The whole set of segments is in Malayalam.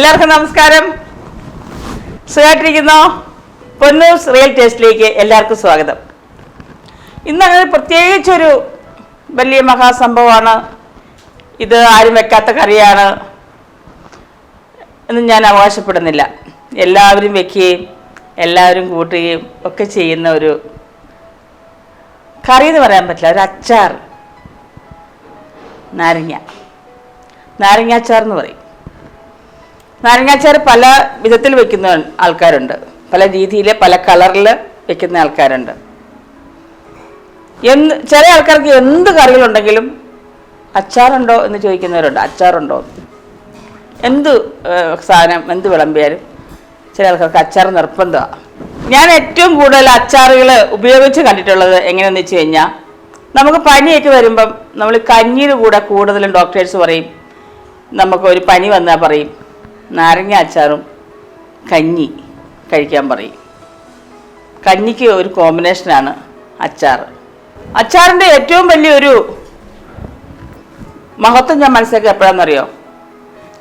എല്ലാവർക്കും നമസ്കാരം. സുഖമായിട്ടിരിക്കുന്നോ? പൊന്നൂസ് റിയൽ ടേസ്റ്റിലേക്ക് എല്ലാവർക്കും സ്വാഗതം. ഇന്നങ്ങനെ പ്രത്യേകിച്ചൊരു വലിയ മഹാസംഭവമാണ്. ഇത് ആരും വെക്കാത്ത കറിയാണ് എന്ന് ഞാൻ അവകാശപ്പെടുന്നില്ല. എല്ലാവരും വെക്കുകയും എല്ലാവരും കൂട്ടുകയും ഒക്കെ ചെയ്യുന്ന ഒരു കറി എന്ന് പറയാൻ പറ്റില്ല. ഒരു അച്ചാർ. നാരങ്ങ. നാരങ്ങ അച്ചാർ എന്ന് പറയും. നാരങ്ങാച്ചാർ പല വിധത്തിൽ വെക്കുന്ന ആൾക്കാരുണ്ട്. പല രീതിയിൽ പല കളറിൽ വെക്കുന്ന ആൾക്കാരുണ്ട്. എന്ത് ചില ആൾക്കാർക്ക് എന്ത് കറികളുണ്ടെങ്കിലും അച്ചാറുണ്ടോ എന്ന് ചോദിക്കുന്നവരുണ്ട്. അച്ചാറുണ്ടോ? എന്ത് സാധനം എന്ത് വിളമ്പിയാലും ചില ആൾക്കാർക്ക് അച്ചാർ നിർബന്ധമാണ് ഞാൻ ഏറ്റവും കൂടുതൽ അച്ചാറുകൾ ഉപയോഗിച്ച് കണ്ടിട്ടുള്ളത് എങ്ങനെയെന്ന് വെച്ച് കഴിഞ്ഞാൽ നമുക്ക് പനിയൊക്കെ വരുമ്പം നമ്മൾ കഞ്ഞിയുടെ കൂടെ കൂടുതലും ഡോക്ടേഴ്സ് പറയും നമുക്ക് ഒരു പനി വന്നാൽ പറയും. നാരങ്ങ അച്ചാറും കഞ്ഞി കഴിക്കാൻ പറയും. കഞ്ഞിക്ക് ഒരു കോമ്പിനേഷനാണ് അച്ചാർ അച്ചാറിന്റെ ഏറ്റവും വലിയൊരു മഹത്വം ഞാൻ മനസ്സിലാക്കി എപ്പോഴാണെന്നറിയോ?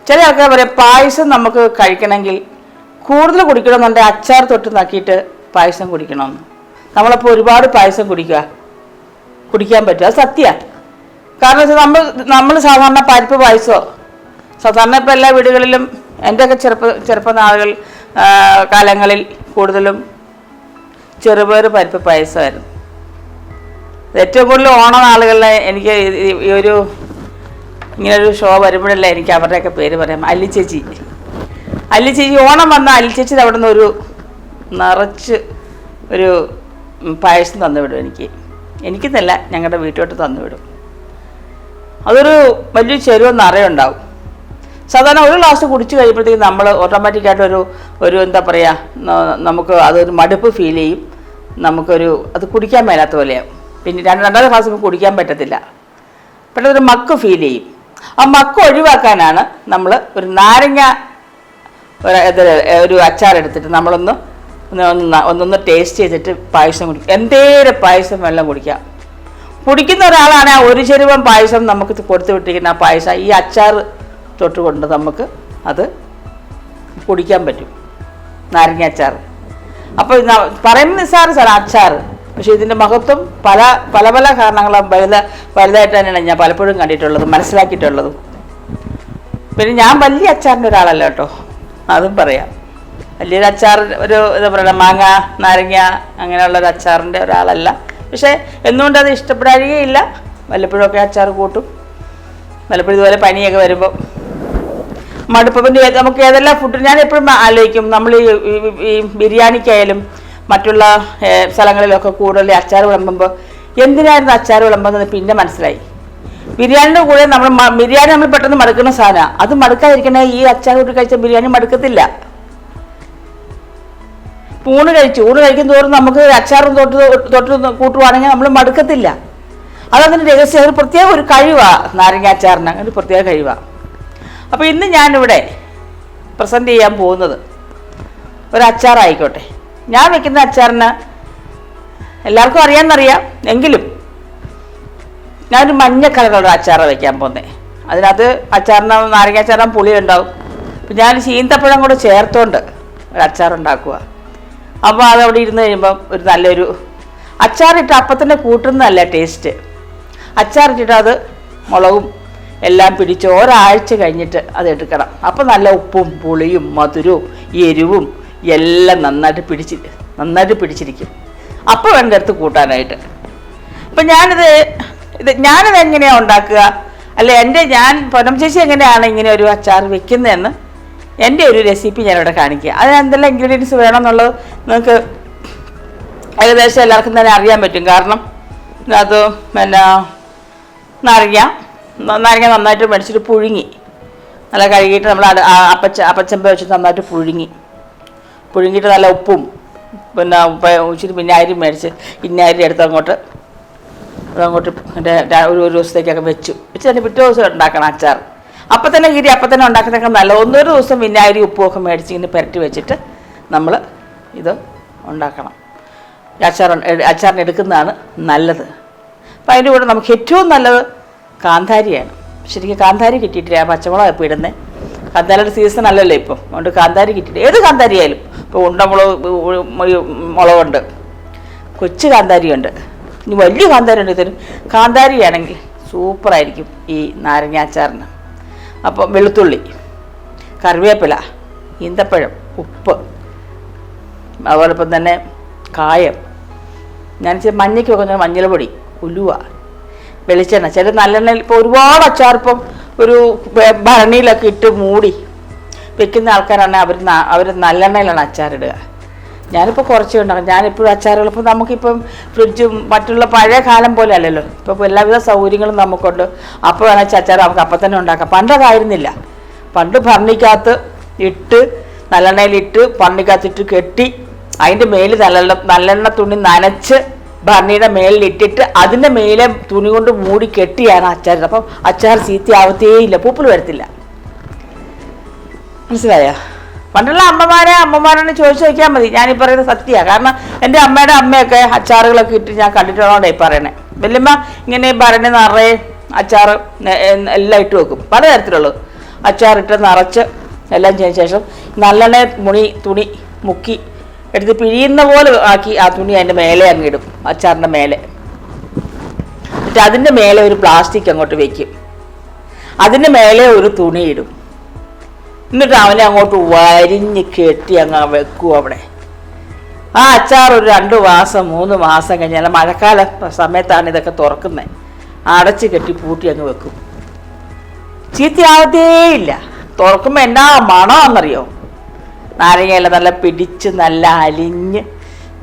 ചില ആൾക്കാർ പറയും പായസം നമുക്ക് കഴിക്കണമെങ്കിൽ കൂടുതൽ കുടിക്കണമെന്നുണ്ടെങ്കിൽ അച്ചാർ തൊട്ട് നക്കിയിട്ട് പായസം കുടിക്കണമെന്ന് നമ്മളപ്പോൾ ഒരുപാട് പായസം കുടിക്കുക കുടിക്കാൻ പറ്റും. അത് സത്യമാണ് കാരണം വെച്ചാൽ നമ്മൾ നമ്മൾ സാധാരണ പരിപ്പ് പായസമോ സാധാരണ ഇപ്പോൾ എല്ലാ വീടുകളിലും എന്റെയൊക്കെ ചെറുപ്പ ചെറുപ്പനാളുകൾ കാലങ്ങളിൽ കൂടുതലും ചെറുപയർ പരിപ്പ് പായസമായിരുന്നു. ഏറ്റവും കൂടുതൽ ഓണനാളുകളിൽ എനിക്ക് ഈ- ഒരു ഇങ്ങനൊരു ഷോ വരുമ്പോഴല്ല എനിക്ക് അവരുടെയൊക്കെ പേര് പറയാം. അല്ലിച്ചേച്ചി അല്ലിച്ചേച്ചി അല്ലി ചേച്ചി ഓണം വന്ന അല്ലിച്ചേച്ചി അവിടെ നിന്ന് ഒരു നിറച്ച് ഒരു പായസം തന്നുവിടും എനിക്ക്. എനിക്കെന്നല്ല ഞങ്ങളുടെ വീട്ടിലോട്ട് തന്നുവിടും അതൊരു വലിയ ചെരുവ നിറയുണ്ടാവും സാധാരണ ഒരു ഗ്ലാസ് കുടിച്ചു കഴിയുമ്പോഴത്തേക്കും നമ്മൾ ഓട്ടോമാറ്റിക്കായിട്ട് ഒരു ഒരു എന്താ പറയുക നമുക്ക് അതൊരു മടുപ്പ് ഫീൽ ചെയ്യും. നമുക്കൊരു അത് കുടിക്കാൻ മേലാത്ത പോലെയാവും. പിന്നെ രണ്ട് രണ്ടാമത്തെ ഗ്ലാസ് കുടിക്കാൻ പറ്റത്തില്ല. പെട്ടെന്നൊരു മക്ക് ഫീൽ ചെയ്യും. ആ മക്ക് ഒഴിവാക്കാനാണ് നമ്മൾ ഒരു നാരങ്ങ ഒരു അച്ചാർ എടുത്തിട്ട് നമ്മളൊന്ന് ഒന്ന് ഒന്നൊന്ന് ടേസ്റ്റ് ചെയ്തിട്ട് പായസം കുടിക്കും എന്തേലും പായസം വെള്ളം കുടിക്കാം. കുടിക്കുന്ന ഒരാളാണ് ആ ഒരു ചെരുവം പായസം നമുക്ക് കൊടുത്തു വിട്ടിരിക്കുന്ന ആ പായസം ഈ അച്ചാർ തൊട്ടുകൊണ്ട് നമുക്ക് അത് കുടിക്കാൻ പറ്റും. നാരങ്ങ അച്ചാർ അപ്പോൾ പറയുന്ന നിസ്സാര സാർ അച്ചാർ പക്ഷേ ഇതിന്റെ മഹത്വം പല പല പല കാരണങ്ങളും വലുത വലുതായിട്ട് തന്നെയാണ് ഞാൻ പലപ്പോഴും കണ്ടിട്ടുള്ളതും മനസ്സിലാക്കിയിട്ടുള്ളതും. പിന്നെ ഞാൻ വലിയ അച്ചാറിന്റെ ഒരാളല്ല കേട്ടോ. അതും പറയാം. വലിയൊരു അച്ചാർ ഒരു എന്താ പറയുക മാങ്ങ നാരങ്ങ അങ്ങനെയുള്ള ഒരു അച്ചാറിന്റെ ഒരാളല്ല. പക്ഷേ എന്തുകൊണ്ട് അത് വല്ലപ്പോഴും വല്ലപ്പോഴൊക്കെ അച്ചാർ കൂട്ടും. വല്ലപ്പോഴും ഇതുപോലെ പനിയൊക്കെ വരുമ്പോൾ മടുപ്പ് പിന്നെ നമുക്ക് ഏതെല്ലാം ഫുഡ് ഞാൻ എപ്പോഴും ആലോചിക്കും. നമ്മൾ ഈ ബിരിയാണിക്കായാലും മറ്റുള്ള സ്ഥലങ്ങളിലൊക്കെ കൂടുതൽ അച്ചാർ വിളമ്പുമ്പോൾ എന്തിനായിരുന്നു അച്ചാർ വിളമ്പുന്നത് പിന്നെ മനസ്സിലായി. ബിരിയാണിയുടെ കൂടെ നമ്മൾ ബിരിയാണി നമ്മൾ പെട്ടെന്ന് മടുക്കുന്ന സാധനമാണ് അത് മടുക്കാതിരിക്കണേ ഈ അച്ചാർ കൂട്ടി കഴിച്ച ബിരിയാണി മടുക്കത്തില്ല. ഊണ് കഴിച്ചു. ഊണ് കഴിക്കും തോറും നമുക്ക് അച്ചാറും തൊട്ട് തൊട്ട് കൂട്ടുവാണെങ്കിൽ നമ്മൾ മടുക്കത്തില്ല. അതതിന് രഹസ്യം ഒരു പ്രത്യേക ഒരു കഴിവാണ് നാരങ്ങ അച്ചാറിന്. ഒരു പ്രത്യേക കഴിവാണ് അപ്പോൾ ഇന്ന് ഞാനിവിടെ പ്രസന്റ് ചെയ്യാൻ പോകുന്നത് ഒരു അച്ചാറായിക്കോട്ടെ. ഞാൻ വെക്കുന്ന അച്ചാറിന് എല്ലാവർക്കും അറിയാമെന്നറിയാം. എങ്കിലും ഞാനൊരു മഞ്ഞ കളറുള്ള അച്ചാറ് വെക്കാൻ പോകുന്നത് അതിനകത്ത് അച്ചാറിന് നാരങ്ങ അച്ചാറിന് പുളി ഉണ്ടാവും. അപ്പം ഞാൻ ചീന്തപ്പഴം കൂടെ ചേർത്തോണ്ട് ഒരു അച്ചാറുണ്ടാക്കുക അപ്പോൾ അതവിടെ ഇരുന്ന് കഴിയുമ്പം ഒരു നല്ലൊരു അച്ചാറിട്ട് അപ്പത്തിന്റെ കൂട്ടുന്നതല്ല ടേസ്റ്റ് അച്ചാറിട്ടിട്ട് അത് മുളകും എല്ലാം പിടിച്ച് ഒരാഴ്ച കഴിഞ്ഞിട്ട് അത് എടുക്കണം അപ്പം നല്ല ഉപ്പും പുളിയും മധുരവും എരിവും എല്ലാം നന്നായിട്ട് പിടിച്ച് നന്നായിട്ട് പിടിച്ചിരിക്കും. അപ്പോൾ വേണ്ട എടുത്ത് കൂട്ടാനായിട്ട്. അപ്പം ഞാനിത് ഇത് ഞാനിത് എങ്ങനെയാണ് ഉണ്ടാക്കുക? അല്ലെ എന്റെ ഞാൻ പൊനം ചേച്ചി എങ്ങനെയാണ് ഇങ്ങനെ ഒരു അച്ചാർ വെക്കുന്നതെന്ന് എന്റെ ഒരു റെസിപ്പി ഞാനിവിടെ കാണിക്കുക അതിന് എന്തെല്ലാം ഇൻഗ്രീഡിയൻസ് വേണം എന്നുള്ളത് നിങ്ങൾക്ക് ഏകദേശം എല്ലാവർക്കും തന്നെ അറിയാൻ പറ്റും. കാരണം അത് പിന്നെ നാരങ്ങ നാരങ്ങ നന്നായിട്ട് മേടിച്ചിട്ട് പുഴുങ്ങി. നല്ല കഴുകിയിട്ട് നമ്മൾ അപ്പച്ച അപ്പച്ചമ്പ വെച്ചിട്ട് നന്നായിട്ട് പുഴുങ്ങി. പുഴുങ്ങിയിട്ട് നല്ല ഉപ്പും പിന്നെ ഉപ്പ പിന്നെ അരി മേടിച്ച് വിനാഗിരി എടുത്ത് അങ്ങോട്ട് അതങ്ങോട്ട് എന്റെ ഒരു ഒരു ദിവസത്തേക്കൊക്കെ വെച്ചു. വെച്ച് തന്നെ പിറ്റേ ദിവസം ഉണ്ടാക്കണം അച്ചാർ. അപ്പം തന്നെ ഗിരി അപ്പം തന്നെ ഉണ്ടാക്കുന്നതൊക്കെ നല്ല ഒന്നൊരു ദിവസം വിനാഗിരി ഉപ്പും ഉപ്പുമൊക്കെ മേടിച്ച് ഇങ്ങനെ പുരട്ടി വെച്ചിട്ട് നമ്മൾ ഇത് ഉണ്ടാക്കണം. അച്ചാർ അച്ചാറിന് എടുക്കുന്നതാണ് നല്ലത്. അപ്പം അതിന്റെ കൂടെ നമുക്ക് ഏറ്റവും നല്ലത് കാന്താരിയാണ്. ശരിക്കും കാന്താരി കിട്ടിയിട്ടില്ല പച്ചമുളക് ഇപ്പോൾ ഇടുന്നത് കാന്താരിയുടെ സീസൺ അല്ലല്ലോ ഇപ്പം. അതുകൊണ്ട് കാന്താരി കിട്ടിയിട്ട് ഏത് കാന്താരി ആയാലും ഇപ്പോൾ ഉണ്ടമുളക് മുളകുണ്ട്. കൊച്ചു കാന്താരിയുണ്ട്. ഇനി വലിയ കാന്താരി ഉണ്ട് ഇതിന് കാന്താരി ആണെങ്കിൽ സൂപ്പറായിരിക്കും ഈ നാരങ്ങാച്ചാറിന് അപ്പോൾ വെളുത്തുള്ളി കറിവേപ്പില ഈന്തപ്പഴം ഉപ്പ് അതോടൊപ്പം തന്നെ കായം. ഞാൻ ഇച്ചിരി മഞ്ഞയ്ക്ക് വെക്കുന്ന മഞ്ഞൾ ഉലുവ വെളിച്ചെണ്ണ. ചില നല്ലെണ്ണയിൽ ഇപ്പോൾ ഒരുപാട് അച്ചാർപ്പം ഒരു ഭരണിയിലൊക്കെ ഇട്ട് മൂടി വെക്കുന്ന ആൾക്കാരാണെങ്കിൽ അവർ അവർ നല്ലെണ്ണയിലാണ് അച്ചാറിടുക ഞാനിപ്പോൾ കുറച്ച് ഉണ്ടാകും ഞാനിപ്പോഴും അച്ചാറുകൾ ഇപ്പോൾ നമുക്കിപ്പം ഫ്രിഡ്ജും മറ്റുള്ള പഴയ കാലം പോലെ അല്ലല്ലോ. ഇപ്പോൾ എല്ലാവിധ സൗകര്യങ്ങളും നമുക്കുണ്ട്. അപ്പോൾ വേണമെങ്കിൽ അച്ചാർ നമുക്ക് അപ്പം തന്നെ ഉണ്ടാക്കാം. പണ്ടതായിരുന്നില്ല. പണ്ട് ഭരണിക്കകത്ത് ഇട്ട് നല്ലെണ്ണയിലിട്ട് ഭരണിക്കകത്തിട്ട് കെട്ടി അതിന്റെ മേലിൽ നല്ല നല്ലെണ്ണ തുണി നനച്ച് ഭരണിയുടെ മേലിലിട്ടിട്ട് അതിന്റെ മേലെ തുണി കൊണ്ട് മൂടി കെട്ടിയാണ് അച്ചാർ അപ്പം അച്ചാർ ചീത്തയാവത്തേയില്ല പൂപ്പിൽ വരത്തില്ല. മനസ്സിലായോ? പണ്ടുള്ള അമ്മമാരെ അമ്മമാരോട് ചോദിച്ചു നോക്കിയാൽ മതി. ഞാനീ പറയുന്നത് സത്യമാണ്. കാരണം എന്റെ അമ്മയുടെ അമ്മയൊക്കെ അച്ചാറുകളൊക്കെ ഇട്ട് ഞാൻ കണ്ടിട്ടുള്ളതുകൊണ്ടായി പറയണേ. വല്യമ്മ ഇങ്ങനെ ഭരണി നിറയെ അച്ചാർ എല്ലാം ഇട്ട് വെക്കും. പലതരത്തിലുള്ളത് അച്ചാറിട്ട് നിറച്ച് എല്ലാം ചെയ്ത ശേഷം നല്ലെണ്ണ മുണി തുണി മുക്കി എടുത്ത് പിഴിയുന്ന പോലെ ആക്കി ആ തുണി അതിന്റെ മേലെ അങ്ങ് ഇടും അച്ചാറിന്റെ മേലെ. എന്നിട്ട് അതിന്റെ മേലെ ഒരു പ്ലാസ്റ്റിക് അങ്ങോട്ട് വെക്കും. അതിന്റെ മേലെ ഒരു തുണി ഇടും. എന്നിട്ട് അവനെ അങ്ങോട്ട് വരിഞ്ഞ് കെട്ടി അങ്ങ് വെക്കും അവിടെ. ആ അച്ചാർ ഒരു രണ്ട് മാസം മൂന്ന് മാസം കഴിഞ്ഞാൽ മഴക്കാല സമയത്താണ് ഇതൊക്കെ തുറക്കുന്നത് അടച്ച് കെട്ടി പൂട്ടി അങ്ങ് വെക്കും. ചീത്തയാവത്തേയില്ല തുറക്കുമ്പോൾ എന്നാ മണമെന്നറിയോ നാരങ്ങയില നല്ല പിടിച്ച് നല്ല അലിഞ്ഞ്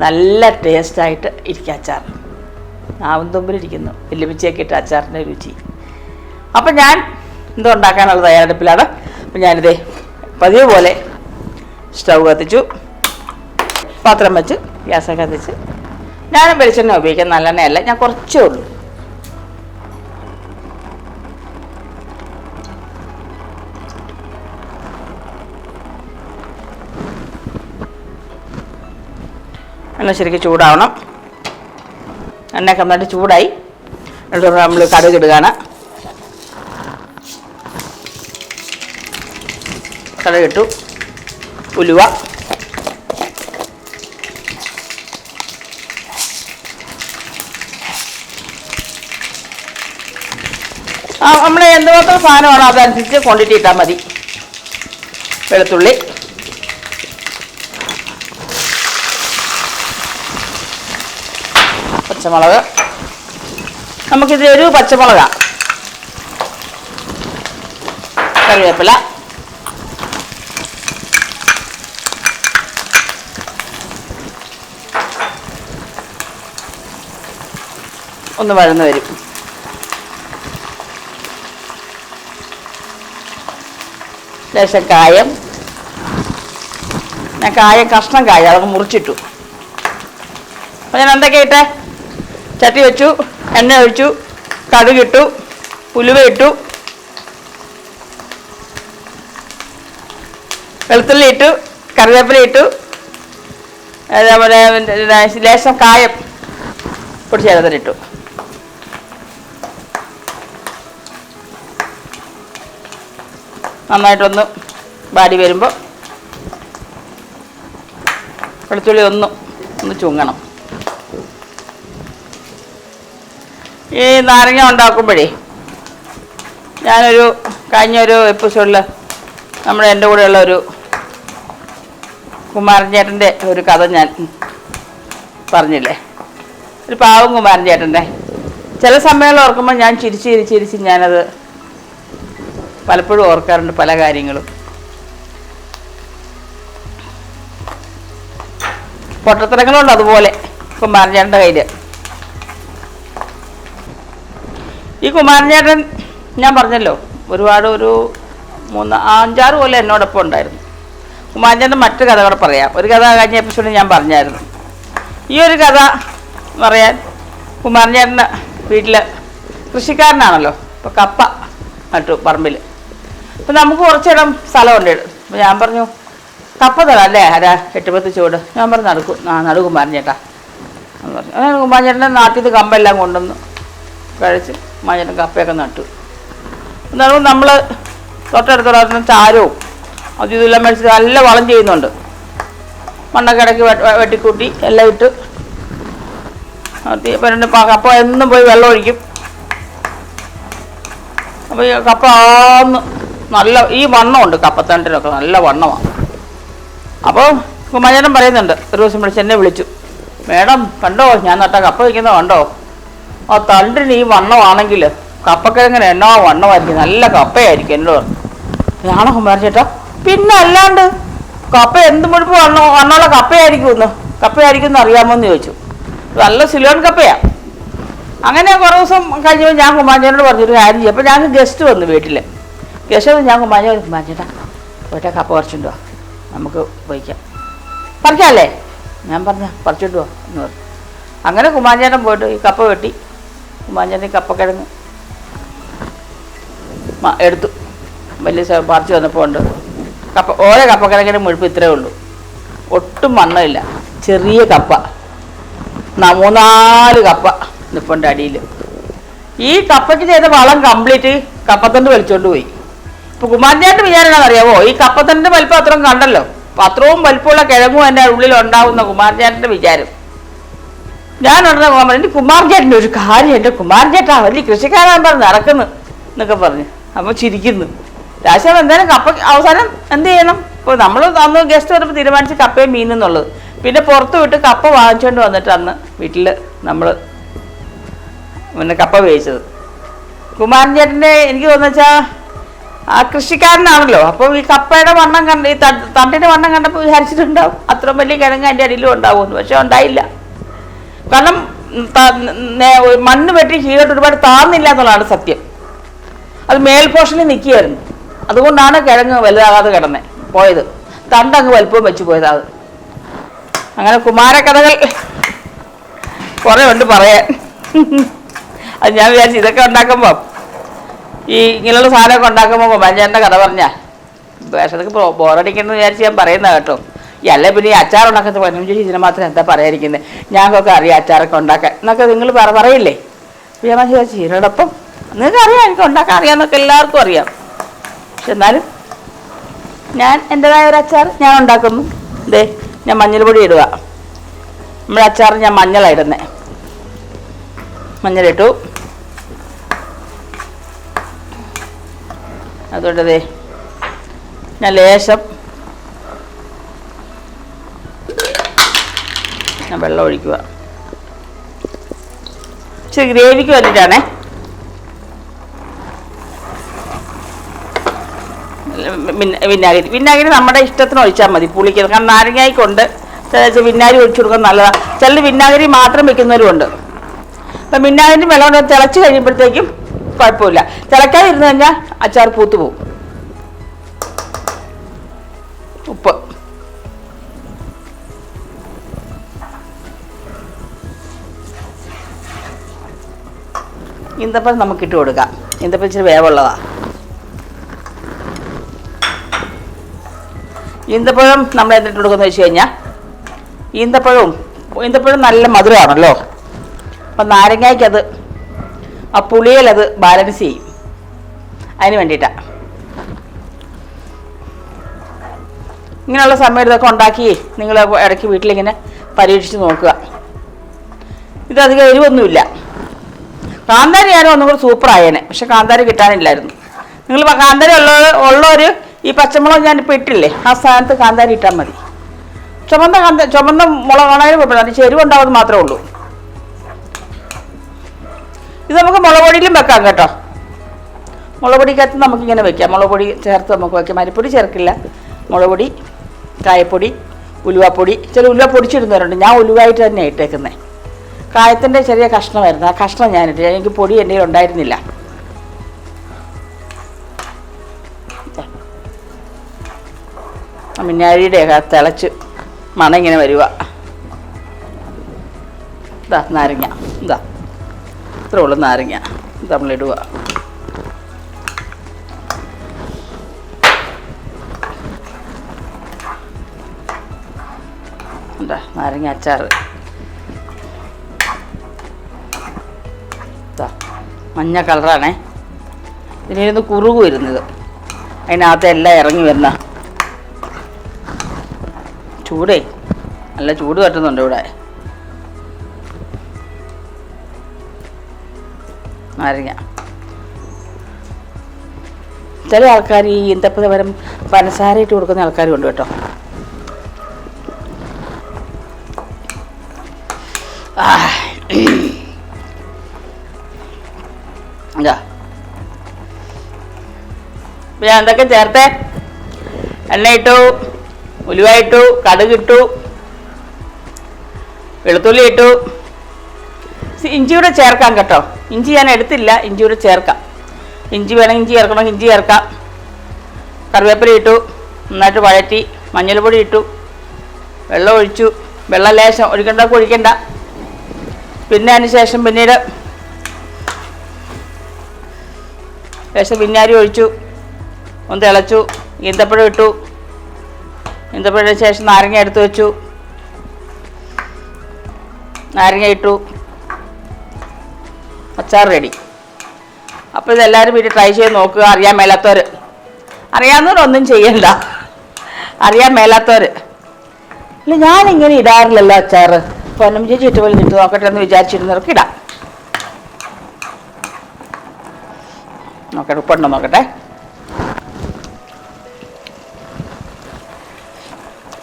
നല്ല ടേസ്റ്റായിട്ട് ഇരിക്കുക അച്ചാർ. നാവും തുമ്പിലിരിക്കുന്നു വെല്ലുമിച്ചയൊക്കെ ഇട്ട് അച്ചാറിന്റെ രുചി. അപ്പം ഞാൻ എന്തോ ഉണ്ടാക്കാനുള്ള തയ്യാറെടുപ്പിലാണ്. അപ്പം ഞാനിതേ പതിവ് പോലെ സ്റ്റൗ കത്തിച്ചു. പാത്രം വെച്ച് ഗ്യാസൊക്കെ കത്തിച്ച്. ഞാൻ വെളിച്ചെണ്ണ ഉപയോഗിക്കാൻ നല്ലെണ്ണയല്ല ഞാൻ കുറച്ചേ ഉള്ളൂ. എണ്ണ ശരിക്കും ചൂടാവണം. എണ്ണയൊക്കെ നന്നായിട്ട് ചൂടായി. എന്നിട്ട് നമ്മൾ കടുക് ഇടുകയാണ് കടുകിട്ടു. ഉലുവ. ആ നമ്മൾ എന്തുമാത്രം സാധനമാണോ അതനുസരിച്ച് ക്വാണ്ടിറ്റി ഇട്ടാൽ മതി. വെളുത്തുള്ളി. പച്ചമുളക്. നമുക്കിതിൽ ഒരു പച്ചമുളകാണ് കറിവേപ്പില. ഒന്ന് വഴന്ന് വരും. ലേശം കായം. ഞാൻ കായം കഷ്ണം കായം അതൊക്കെ മുറിച്ചിട്ടു. അപ്പം ഞാൻ എന്തൊക്കെ ഇട്ടെ? ചട്ടി വെച്ചു എണ്ണ ഒഴിച്ചു കടുകിട്ടു ഉലുവ ഇട്ടു വെളുത്തുള്ളി ഇട്ടു കറിവേപ്പില ഇട്ടു അതേപോലെ ലേശം കായം പൊടിച്ച് ചേർത്തിട്ടു നന്നായിട്ടൊന്ന് വാടി വരുമ്പോൾ വെളുത്തുള്ളി ഒന്ന് ഒന്ന് ചുങ്ങണം ഈ നാരങ്ങ ഉണ്ടാക്കുമ്പോഴേ ഞാനൊരു കഴിഞ്ഞൊരു എപ്പിസോഡിൽ നമ്മുടെ എന്റെ കൂടെയുള്ള ഒരു കുമാരൻ ചേട്ടന്റെ ഒരു കഥ ഞാൻ പറഞ്ഞില്ലേ? ഒരു പാവം കുമാരൻ ചേട്ടന്റെ ചില സമയങ്ങൾ ഓർക്കുമ്പോൾ ഞാൻ ചിരിച്ച് ചിരിച്ച് ചിരിച്ച് ഞാനത് പലപ്പോഴും ഓർക്കാറുണ്ട് പല കാര്യങ്ങളും. പൊട്ടത്തരങ്ങളുണ്ട് അതുപോലെ കുമാരൻ ചേട്ടന്റെ കയ്യിൽ ഈ കുമാരഞ്ചേട്ടൻ ഞാൻ പറഞ്ഞല്ലോ ഒരുപാട് ഒരു മൂന്ന് അഞ്ചാറ് കൊല്ലം എന്നോടൊപ്പം ഉണ്ടായിരുന്നു. കുമാരനേട്ടൻ മറ്റു കഥ കൂടെ പറയാം. ഒരു കഥ കഴിഞ്ഞ എപ്പിസോഡിൽ ഞാൻ പറഞ്ഞായിരുന്നു. ഈ ഒരു കഥ പറയാൻ കുമാരൻ ചേട്ടന്റെ വീട്ടിൽ കൃഷിക്കാരനാണല്ലോ ഇപ്പോൾ കപ്പ നട്ടു പറമ്പിൽ അപ്പം നമുക്ക് കുറച്ചിടം സ്ഥലമുണ്ട്. അപ്പോൾ ഞാൻ പറഞ്ഞു കപ്പ തരാം അല്ലേ? ആരാ എട്ടുപത്ത് ചൂട് ഞാൻ പറഞ്ഞു നടക്കു. ആ നടു കുമാരൻ ചേട്ടാ എന്ന് പറഞ്ഞു. കുമാരൻ ചേട്ടന്റെ നാട്ടിൽ നിന്ന് കമ്പെല്ലാം കൊണ്ടുവന്നു കഴിച്ച് ചേട്ടൻ കപ്പയൊക്കെ നട്ടു. എന്നാലും നമ്മൾ തൊട്ടടുത്തുള്ള ചാരവും അത് ഇതെല്ലാം മേടിച്ച് നല്ല വളം ചെയ്യുന്നുണ്ട്. മണ്ണൊക്കെ ഇടയ്ക്ക് വെട്ടിക്കൂട്ടി എല്ലാം ഇട്ട് രണ്ട് കപ്പ എന്നും പോയി വെള്ളം ഒഴിക്കും. അപ്പോൾ ഈ കപ്പ ആന്ന് നല്ല ഈ വണ്ണമുണ്ട് കപ്പത്തണ്ടിനൊക്കെ നല്ല വണ്ണമാണ് അപ്പോൾ മഞ്ഞനം പറയുന്നുണ്ട് ഒരു ദിവസം വിളിച്ച് എന്നെ വിളിച്ചു. മേഡം കണ്ടോ? ഞാൻ നട്ട കപ്പ വയ്ക്കുന്നത് കണ്ടോ? ആ തണ്ടിന് ഈ വണ്ണമാണെങ്കിൽ കപ്പക്കിഴങ്ങനെ എന്നോ വണ്ണമായിരിക്കും? നല്ല കപ്പയായിരിക്കും എന്നോട് ഞാണോ കുമാരൻ ചേട്ടാ. പിന്നെ അല്ലാണ്ട് കപ്പ എന്ത് മുഴുപ്പ് വണ്ണോ വണ്ണമുള്ള കപ്പയായിരിക്കും ഒന്ന് കപ്പയായിരിക്കും എന്ന് അറിയാമോ എന്ന് ചോദിച്ചു. നല്ല സിലോൺ കപ്പയാ. അങ്ങനെ കുറേ ദിവസം കഴിഞ്ഞപ്പോൾ ഞാൻ കുമാരനോട് പറഞ്ഞൊരു കാര്യം ചെയ്യും. അപ്പോൾ ഞങ്ങൾക്ക് ഗസ്റ്റ് വന്നു വീട്ടിൽ. ഗസ്റ്റ് വന്ന് ഞാൻ കുമാരനോട് കുമാരൻ പോയിട്ട് കപ്പ പറിച്ചുണ്ടോ നമുക്ക് പോയിക്കാം പറിക്കാമല്ലേ ഞാൻ പറഞ്ഞ പറിച്ചിട്ട് വാ എന്ന് പറഞ്ഞു. അങ്ങനെ കുമാരചേട്ടൻ പോയിട്ട് ഈ കപ്പ വെട്ടി. കപ്പ കപ്പക്കിഴങ്ങ്. എടുത്തു. വലിയ പറിച്ചു വന്നപ്പോൾ ഉണ്ട്. കപ്പ ഓരോ കപ്പക്കിഴങ്ങിന്റെ മുഴുപ്പ് ഇത്രയേ ഉള്ളൂ. ഒട്ടും മണ്ണില്ല ചെറിയ കപ്പ. മൂന്നാൽ കപ്പ നിപ്പന്റെ അടിയിൽ ഈ കപ്പയ്ക്ക് ചെയ്ത വളം കംപ്ലീറ്റ് കപ്പത്തണ്ട് വലിച്ചോണ്ട് പോയി. ഇപ്പൊ കുമാരനായിട്ട് അറിയാവോ ഈ കപ്പത്തണ്ടിന്റെ വലിപ്പം അത്രയും കണ്ടല്ലോ. അപ്പൊ അത്രയും വലിപ്പമുള്ള കിഴങ്ങും എന്റെ ഉള്ളിൽ ഉണ്ടാവുന്ന കുമാരന്റെ വിചാരം. ഞാൻ ഉടനെ പോകാൻ എന്റെ കുമാർജേട്ടന്റെ ഒരു കാര്യം എന്റെ കുമാർജേട്ടാ വലിയ കൃഷിക്കാരാൻ പറഞ്ഞ് നടക്കുന്നു എന്നൊക്കെ പറഞ്ഞു. അപ്പോൾ ചിരിക്കുന്നു. രാശിയാവ് എന്തായാലും കപ്പ അവസാനം എന്ത് ചെയ്യണം? ഇപ്പോൾ നമ്മൾ അന്ന് ഗസ്റ്റ് വരുമ്പോൾ തീരുമാനിച്ച് കപ്പയും മീനെന്നുള്ളത് പിന്നെ പുറത്ത് വിട്ട് കപ്പ വാങ്ങിച്ചുകൊണ്ട് വന്നിട്ട് അന്ന് വീട്ടിൽ നമ്മൾ പിന്നെ കപ്പ വേവിച്ചത്. കുമാരൻ ചേട്ടന്റെ എനിക്ക് തോന്നുന്ന വെച്ചാൽ ആ കൃഷിക്കാരനാണല്ലോ. അപ്പോൾ ഈ കപ്പയുടെ വണ്ണം കണ്ട് ഈ തണ്ട് തണ്ടിന്റെ വണ്ണം കണ്ടപ്പോൾ വിചാരിച്ചിട്ടുണ്ടാവും. അത്രയും വലിയ കിഴങ്ങ് അതിന്റെ അടിയിലും ഉണ്ടാവുമെന്ന്. പക്ഷെ ഉണ്ടായില്ല. കാരണം മണ്ണ് വെട്ടി കീഴോട്ട് ഒരുപാട് താന്നില്ല എന്നുള്ളതാണ് സത്യം. അത് മേൽപോഷണിൽ നിൽക്കുകയായിരുന്നു. അതുകൊണ്ടാണ് കിഴങ്ങ് വലുതാകാതെ കിടന്നത് പോയത്. തണ്ടങ്ങ് വലുപ്പം വെച്ച് പോയത് അത്. അങ്ങനെ കുമാരക്കഥകൾ കുറേ ഉണ്ട് പറയാൻ. അത് ഞാൻ വിചാരിച്ചു ഇതൊക്കെ ഉണ്ടാക്കുമ്പോൾ ഈ ഇങ്ങനെയുള്ള സാധനമൊക്കെ ഉണ്ടാക്കുമ്പോൾ കുമാരചേട്ടന്റെ കഥ പറഞ്ഞാൽ വേഷത്തൊക്കെ ബോറടിക്കണമെന്ന് വിചാരിച്ച് ഞാൻ പറയുന്ന കേട്ടോ. അല്ലെ പിന്നെ ഈ അച്ചാർ ഉണ്ടാക്കുന്നത് പറഞ്ഞു ചേച്ചി ഇതിനെ മാത്രം എന്താ പറയാതിരിക്കുന്നത് ഞങ്ങൾക്കൊക്കെ അറിയാം അച്ചാറൊക്കെ ഉണ്ടാക്കാൻ. എന്നൊക്കെ നിങ്ങൾ പറ പറയില്ലേ? അപ്പോൾ ഞാൻ വിചാരിച്ചു ഇതിനോടൊപ്പം നിങ്ങൾക്ക് അറിയാം എനിക്ക് ഉണ്ടാക്കാൻ അറിയാമെന്നൊക്കെ എല്ലാവർക്കും അറിയാം. പക്ഷെ എന്നാലും ഞാൻ എന്റെതായ ഒരു അച്ചാർ ഞാൻ ഉണ്ടാക്കുന്നു. ദേ ഞാൻ മഞ്ഞൾപ്പൊടി ഇടുക. നമ്മുടെ അച്ചാർ ഞാൻ മഞ്ഞളാണ് ഇടുന്നത് മഞ്ഞളിട്ടു. അതുകൊണ്ടതേ ഞാൻ ലേശം ഞാൻ വെള്ളം ഒഴിക്കുക. ഇച്ചിരി ഗ്രേവിക്ക് വേണ്ടിയിട്ടാണേ. വിനാഗിരി. വിനാഗിരി നമ്മുടെ ഇഷ്ടത്തിന് ഒഴിച്ചാൽ മതി. പുളിക്ക് കാരണം നാരങ്ങായിക്കൊണ്ട്. ചില വിനാഗിരി ഒഴിച്ചു കൊടുക്കാൻ നല്ലതാണ് ചില വിനാഗിരി മാത്രം വെക്കുന്നവരുമുണ്ട് അപ്പം വിനാഗിരി വെള്ളം കൊണ്ട് തിളച്ച് കഴിയുമ്പോഴത്തേക്കും കുഴപ്പമില്ല. തിളക്കാതെ ഇരുന്ന് കഴിഞ്ഞാൽ അച്ചാർ പൂത്തു പോകും ഉപ്പ്. ഈന്തപ്പഴം നമുക്ക് ഇട്ട് കൊടുക്കാം. ഇന്തപ്പം ഇച്ചിരി വേവുള്ളതാണ് ഈന്തപ്പഴം നമ്മൾ എന്തിട്ട് കൊടുക്കുന്നത് വെച്ച് കഴിഞ്ഞാൽ ഈന്തപ്പഴവും ഈന്തപ്പഴം നല്ല മധുരമാണല്ലോ. അപ്പം നാരങ്ങയ്ക്കത് ആ പുളിയിലത് ബാലൻസ് ചെയ്യും. അതിന് വേണ്ടിയിട്ടാണ് ഇങ്ങനെയുള്ള സമയം ഇതൊക്കെ ഉണ്ടാക്കി നിങ്ങൾ ഇടയ്ക്ക് വീട്ടിലിങ്ങനെ പരീക്ഷിച്ച് നോക്കുക. ഇതധികം എരിവൊന്നുമില്ല. കാന്താരി ആയാലും ഒന്നും കൂടി സൂപ്പർ ആയേനെ. പക്ഷെ കാന്താരി കിട്ടാനില്ലായിരുന്നു. നിങ്ങൾ കാന്താരി ഉള്ള ഉള്ളവർ ഈ പച്ചമുളക് ഞാനിപ്പോൾ ഇട്ടില്ലേ ആ സ്ഥാനത്ത് കാന്താരി ഇട്ടാൽ മതി. ചുമന്ന കാന്ത ചുമന്ന മുളകാണാലും കുഴപ്പമില്ല അതിന് ചെരുവുണ്ടാവുന്നത് മാത്രമേ ഉള്ളൂ. ഇത് നമുക്ക് മുളക് പൊടിയിലും വെക്കാം കേട്ടോ. മുളക് പൊടിക്കകത്ത് നമുക്കിങ്ങനെ വെക്കാം. മുളക് പൊടി ചേർത്ത് നമുക്ക് വെക്കാം. അരിപ്പൊടി ചേർക്കില്ല. മുളക് പൊടി കായപ്പൊടി ഉലുവാപ്പൊടി. ചില ഉലുവ പൊടിച്ചിടുന്നവരുണ്ട്. ഞാൻ ഉലുവായിട്ട് തന്നെ ഇട്ടേക്കുന്നത് കായത്തിന്റെ ചെറിയ കഷ്ണമായിരുന്നു. ആ കഷ്ണം ഞാനിട്ട്. എനിക്ക് പൊടി എന്റെ കയ്യിൽ ഉണ്ടായിരുന്നില്ല. മിന്നാഴിയുടെ തിളച്ച് മണം ഇങ്ങനെ വരുക ഇതാ നാരങ്ങ. ഇതാ. ഇത്ര ഉള്ളു നാരങ്ങ. ഇത് നമ്മളിടുക എന്താ നാരങ്ങ അച്ചാർ മഞ്ഞ കളറാണേ. ഇതിലിരുന്ന് കുറുകു വരുന്നത്. അതിനകത്ത് എല്ലാം ഇറങ്ങി വരുന്ന ചൂടേ. നല്ല ചൂട് തട്ടുന്നുണ്ട് ഇവിടെ. നാരങ്ങ. ചില ആൾക്കാർ ഈ ഇന്തപ്പതപരം പനസാര ഇട്ട് കൊടുക്കുന്ന ആൾക്കാരും ഉണ്ട് കേട്ടോ. ഞാൻ എന്തൊക്കെ ചേർത്തേ? എണ്ണ ഇട്ടു ഉലുവ കടുക് ഇട്ടു വെളുത്തുള്ളി ഇട്ടു. ഇഞ്ചി കൂടെ ചേർക്കാം കേട്ടോ. ഇഞ്ചി ഞാൻ എടുത്തില്ല ഇഞ്ചി കൂടെ ചേർക്കാം. ഇഞ്ചി വേണമെങ്കിൽ ഇഞ്ചി ചേർക്കണം ഇഞ്ചി ചേർക്കാം. കറിവേപ്പില ഇട്ടു നന്നായിട്ട് വഴറ്റി മഞ്ഞൾപ്പൊടി ഇട്ടു വെള്ളം ഒഴിച്ചു. വെള്ളം ലേശം ഒഴിക്കണ്ട ഒഴിക്കണ്ട പിന്നെ അതിന് ശേഷം പിന്നീട് ലേശം പിന്നാരി ഒഴിച്ചു. ഒന്ന് തിളച്ചു. ഈന്തപ്പഴം ഇട്ടു. ഈന്തപ്പഴത്തിന് ശേഷം നാരങ്ങ എടുത്തു വെച്ചു. നാരങ്ങ ഇട്ടു. അച്ചാർ റെഡി അപ്പോൾ ഇതെല്ലാവരും വീട്ടിൽ ട്രൈ ചെയ്ത് നോക്കുക. അറിയാൻ മേലാത്തവർ അറിയാവുന്നവരൊന്നും ചെയ്യണ്ട. അറിയാൻ മേലാത്തവർ ഇല്ല ഞാനിങ്ങനെ ഇടാറില്ലല്ലോ അച്ചാറ്. പൊന്നം ചേച്ചി ഇട്ട് പോലെ ഇട്ട് നോക്കട്ടെ എന്ന് വിചാരിച്ചിരുന്നവർക്ക് ഇടാം. നോക്കട്ടെ ഉപ്പുണ്ടോ നോക്കട്ടെ.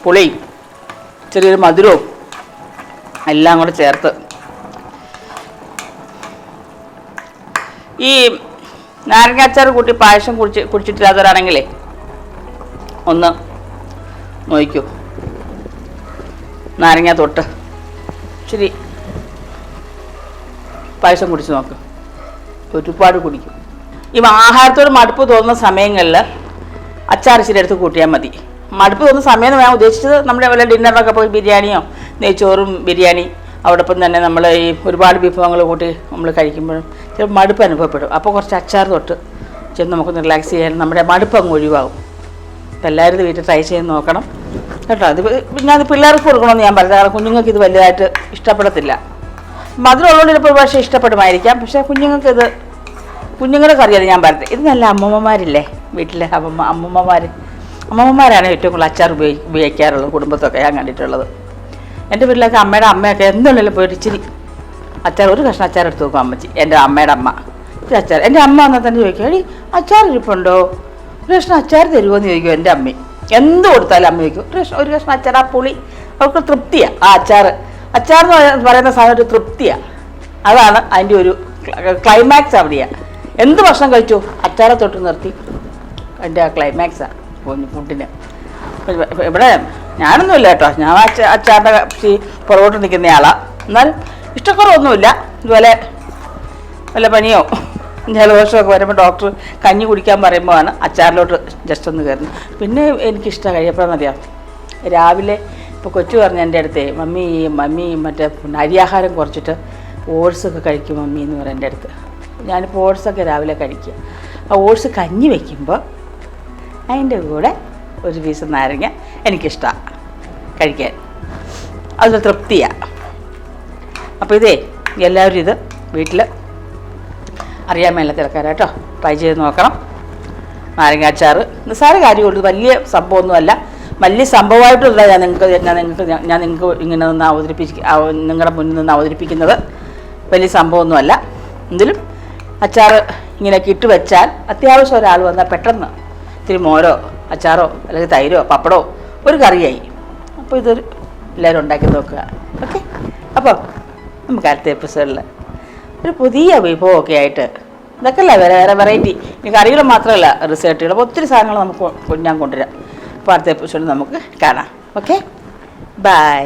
പുളിയും ചെറിയൊരു മധുരവും എല്ലാം കൂടെ ചേർത്ത്. ഈ നാരങ്ങാച്ചാർ കൂട്ടി പായസം കുടിച്ച് കുടിച്ചിട്ടില്ലാത്തവരാണെങ്കിലേ ഒന്ന് നോക്കൂ നാരങ്ങ തൊട്ട്. ഇച്ചിരി പായസം കുടിച്ച് നോക്ക്. ഒരുപാട് കുടിക്കും. ഈ ആഹാരത്തോട് മടുപ്പ് തോന്നുന്ന സമയങ്ങളിൽ അച്ചാർ ഇച്ചിരി എടുത്ത് കൂട്ടിയാൽ മതി. മടുപ്പ് തോന്നുന്ന സമയം ഞാൻ ഉദ്ദേശിച്ചത് നമ്മുടെ വല്ല ഡിന്നറിനൊക്കെ പോയി ബിരിയാണിയോ നെയ്ച്ചോറും ബിരിയാണി അവിടൊപ്പം തന്നെ നമ്മൾ ഈ ഒരുപാട് വിഭവങ്ങൾ കൂട്ടി നമ്മൾ കഴിക്കുമ്പോഴും ചില മടുപ്പ് അനുഭവപ്പെടും. അപ്പോൾ കുറച്ച് അച്ചാർ തൊട്ട് ചെന്ന് നമുക്ക് റിലാക്സ് ചെയ്യാൻ നമ്മുടെ മടുപ്പ് അങ്ങ് ഒഴിവാകും. അപ്പം എല്ലാവരും ഇത് വീട്ടിൽ ട്രൈ ചെയ്ത് നോക്കണം. കേട്ടോ അത് ഞാൻ പിള്ളേർക്ക് കൊടുക്കണമെന്ന് ഞാൻ പറഞ്ഞത് കാരണം കുഞ്ഞുങ്ങൾക്ക് ഇത് വലുതായിട്ട് ഇഷ്ടപ്പെടത്തില്ല. മധുരം ഉള്ളതുകൊണ്ട് ചിലപ്പോൾ പക്ഷേ ഇഷ്ടപ്പെടുമായിരിക്കാം. പക്ഷേ കുഞ്ഞുങ്ങൾക്ക് ഇത് കുഞ്ഞുങ്ങളുടെ കറിയല്ല ഞാൻ പറഞ്ഞത്. ഇത് നല്ല അമ്മമ്മമാരില്ലേ വീട്ടിലെ അമ്മമ്മ അമ്മമ്മമാർ അമ്മമ്മമാരാണ് ഏറ്റവും കൂടുതൽ അച്ചാർ ഉപയോഗി ഉപയോഗിക്കാറുള്ളത് കുടുംബത്തൊക്കെ ഞാൻ കണ്ടിട്ടുള്ളത്. എന്റെ വീട്ടിലൊക്കെ അമ്മയുടെ അമ്മയൊക്കെ എന്തുണ്ടെങ്കിലും പോയി ഇച്ചിരി അച്ചാർ ഒരു കഷ്ണം അച്ചാർ എടുത്ത് നോക്കും അമ്മച്ചി എന്റെ അമ്മയുടെ അമ്മ. ഇച്ചിരി അച്ചാർ. എന്റെ അമ്മ എന്നാൽ തന്നെ ചോദിക്കും എടി അച്ചാർ ഇരിപ്പുണ്ടോ? ഒരു കഷ്ണം അച്ചാർ തരുമോ എന്ന് ചോദിക്കും എന്റെ അമ്മ. എന്ത് കൊടുത്താലും അമ്മ ചോദിക്കും ഒരു കഷ്ണം ഒരു കഷ്ണം അച്ചാർ ആ പുളി. അവർക്ക് തൃപ്തിയാണ് ആ അച്ചാർ അച്ചാർ എന്ന് പറയ- പറയുന്ന സാധനം ഒരു തൃപ്തിയാണ് അതാണ് അതിന്റെ ഒരു ക്ലൈമാക്സ് അവിടെയാണ് എന്ത് ഭക്ഷണം കഴിച്ചു? അച്ചാറെ തൊട്ട് നിർത്തി. എന്റെ ആ ക്ലൈമാക്സാണ് ഫുഡിന്. ഇവിടെ ഞാനൊന്നുമില്ല കേട്ടോ. ഞാൻ അച്ച അച്ചാറിന്റെ ഈ പുറകോട്ട് നിൽക്കുന്ന ആളാണ് എന്നാലും ഇഷ്ടക്കുറവൊന്നുമില്ല. ഇതുപോലെ വല്ല പനിയോ ജലദോഷമൊക്കെ വരുമ്പോൾ ഡോക്ടർ കഞ്ഞി കുടിക്കാൻ പറയുമ്പോഴാണ് അച്ചാറിലോട്ട് ജസ്റ്റ് ഒന്ന് കയറുന്നത്. പിന്നെ എനിക്കിഷ്ടം കഴിയപ്പോഴെന്നറിയാം രാവിലെ ഇപ്പോൾ കൊച്ചു പറഞ്ഞ എന്റെ അടുത്തേ മമ്മി മമ്മി മറ്റേ അരിയാഹാരം കുറച്ചിട്ട് ഓട്സൊക്കെ കഴിക്കും മമ്മി എന്ന് പറയും എന്റെ അടുത്ത്. ഞാനിപ്പോൾ ഓട്സൊക്കെ രാവിലെ കഴിക്കുക ആ ഓട്സ് കഞ്ഞി വയ്ക്കുമ്പോൾ അതിന്റെ കൂടെ ഒരു പീസ് നാരങ്ങ എനിക്കിഷ്ടമാണ് കഴിക്കാൻ. അതൊരു തൃപ്തിയാണ് അപ്പോൾ ഇതേ എല്ലാവരും ഇത് വീട്ടിൽ അറിയാൻ മേല ആൾക്കാരാട്ടോ ട്രൈ ചെയ്ത് നോക്കണം. നാരങ്ങാച്ചാറ് നിസ്സാര കാര്യമുള്ളൂ. വലിയ സംഭവമൊന്നുമല്ല. വലിയ സംഭവമായിട്ടുള്ള ഞാൻ നിങ്ങൾക്ക് ഞാൻ നിങ്ങൾക്ക് ഞാൻ നിങ്ങൾക്ക് ഇങ്ങനെ നിന്ന് അവതരിപ്പിച്ച് നിങ്ങളുടെ മുന്നിൽ നിന്ന് അവതരിപ്പിക്കുന്നത് വലിയ സംഭവമൊന്നുമല്ല. എങ്കിലും അച്ചാറ് ഇങ്ങനെയൊക്കെ ഇട്ട് വെച്ചാൽ അത്യാവശ്യം ഒരാൾ വന്നാൽ പെട്ടെന്ന് ഇത്തിരി മോരോ അച്ചാറോ അല്ലെങ്കിൽ തൈരോ പപ്പടോ ഒരു കറിയായി. അപ്പോൾ ഇതൊരു എല്ലാവരും ഉണ്ടാക്കി നോക്കുക. ഓക്കെ? അപ്പോൾ നമുക്ക് അടുത്ത എപ്പിസോഡിൽ ഒരു പുതിയ വിഭവമൊക്കെ ആയിട്ട് ഇതൊക്കെ അല്ല? വേറെ വേറെ വെറൈറ്റി ഈ കറികൾ മാത്രമല്ല റിസേർട്ടുകൾ അപ്പോൾ ഒത്തിരി സാധനങ്ങൾ നമുക്ക് ഞാൻ കൊണ്ടുവരാം. അപ്പോൾ അടുത്ത എപ്പിസോഡിൽ നമുക്ക് കാണാം. ഓക്കെ? ബൈ